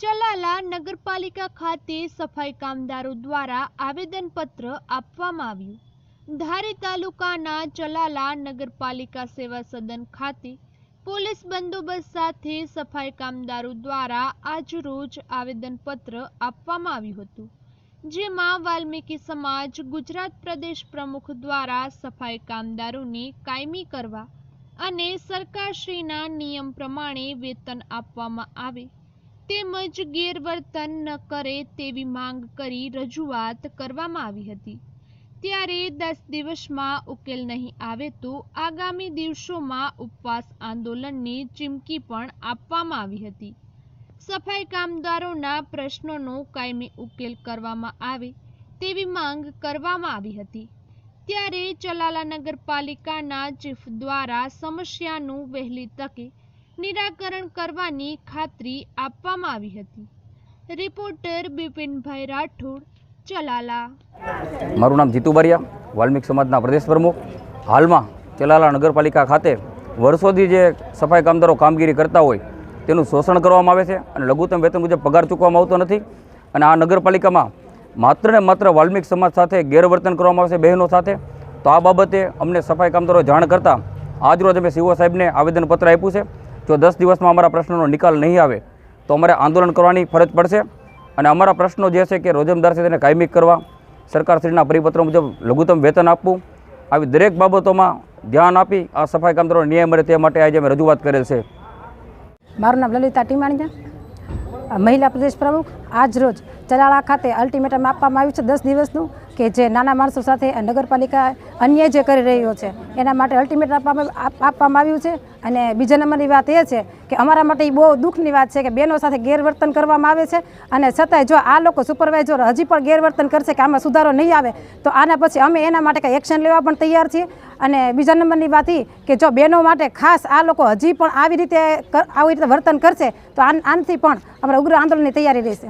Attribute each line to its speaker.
Speaker 1: ચલાલા નગરપાલિકા ખાતે સફાઈ કામદારો દ્વારા આવેદનપત્ર આપવામાં આવ્યું. ધારી તાલુકાના ચલાલા નગરપાલિકા સેવા સદન ખાતે પોલીસ બંદોબસ્ત સાથે સફાઈ કામદારો દ્વારા આજરોજ આવેદનપત્ર આપવામાં આવ્યું હતું. જેમાં વાલ્મીકી સમાજ, ગુજરાત પ્રદેશ પ્રમુખ દ્વારા સફાઈ કામદારોને કાયમી કરવા અને સરકારશ્રીના નિયમ પ્રમાણે વેતન આપવામાં આવે. તેમજ ગેરવર્તન ન કરે તેવી માંગ કરી રજૂઆત કરવામાં આવી હતી. ત્યારે દસ દિવસમાં ઉકેલ નહીં આવે તો આગામી દિવસોમાં ઉપવાસ આંદોલનની ચીમકી પણ આપવામાં આવી હતી. સફાઈ કામદારોના પ્રશ્નોનો કાયમી ઉકેલ કરવામાં આવે તેવી માંગ કરવામાં આવી હતી. ત્યારે ચલાલા નગરપાલિકાના ચીફ દ્વારા સમસ્યાનું વહેલી તકે નિરાકરણ કરવાની ખાતરી આપવામાં આવી હતી. રિપોર્ટર બિપિનભાઈ રાઠોડ, ચલાલા.
Speaker 2: મારું નામ જીતુ બારિયા, વાલ્મીક સમાજના પ્રદેશ પ્રમુખ. હાલમાં ચલાલા નગરપાલિકા ખાતે વર્ષોથી જે સફાઈ કામદારો કામગીરી કરતા હોય, તેનું શોષણ કરવામાં આવે છે અને લઘુત્તમ વેતન મુજબ પગાર ચૂકવામાં આવતો નથી. અને આ નગરપાલિકામાં માત્ર ને માત્ર વાલ્મીક સમાજ સાથે ગેરવર્તન કરવામાં આવશે બહેનો સાથે. તો આ બાબતે અમને સફાઈ કામદારો જાણ કરતાં આજરોજ અમે સીઓ સાહેબને આવેદનપત્ર આપ્યું છે. જો દસ દિવસમાં અમારા પ્રશ્નોનો નિકાલ નહીં આવે તો અમારે આંદોલન કરવાની ફરજ પડશે. અને અમારા પ્રશ્નો જે છે કે રોજમદાર છે તેને કાયમી કરવા, સરકારશ્રીના પરિપત્રો મુજબ લઘુત્તમ વેતન આપવું, આવી દરેક બાબતોમાં ધ્યાન આપી આ સફાઈ કામદારોને ન્યાય મળે તે માટે આજે અમે રજૂઆત કરેલ છે.
Speaker 3: મારું નામ લલિતા ટીમાણીયા મહિલા પ્રદેશ પ્રમુખ. આજ રોજ ચલાળા ખાતે અલ્ટિમેટમ આપવામાં આવ્યું છે દસ દિવસનું. કે જે નાના માણસો સાથે નગરપાલિકા અન્યાય જે કરી રહ્યો છે, એના માટે અલ્ટિમેટ આપવામાં આપવામાં આવ્યું છે. અને બીજા નંબરની વાત એ છે કે અમારા માટે એ બહુ દુઃખની વાત છે કે બહેનો સાથે ગેરવર્તન કરવામાં આવે છે. અને છતાંય જો આ લોકો સુપરવાઇઝર હજી પણ ગેરવર્તન કરશે કે આમાં સુધારો નહીં આવે, તો આના પછી અમે એના માટે કંઈ એક્શન લેવા પણ તૈયાર છીએ. અને બીજા નંબરની વાત એ કે જો બહેનો માટે ખાસ આ લોકો હજી પણ આવી રીતે આવી રીતે વર્તન કરશે, તો આન- આનાથી પણ અમારા ઉગ્ર આંદોલનની તૈયારી રહેશે.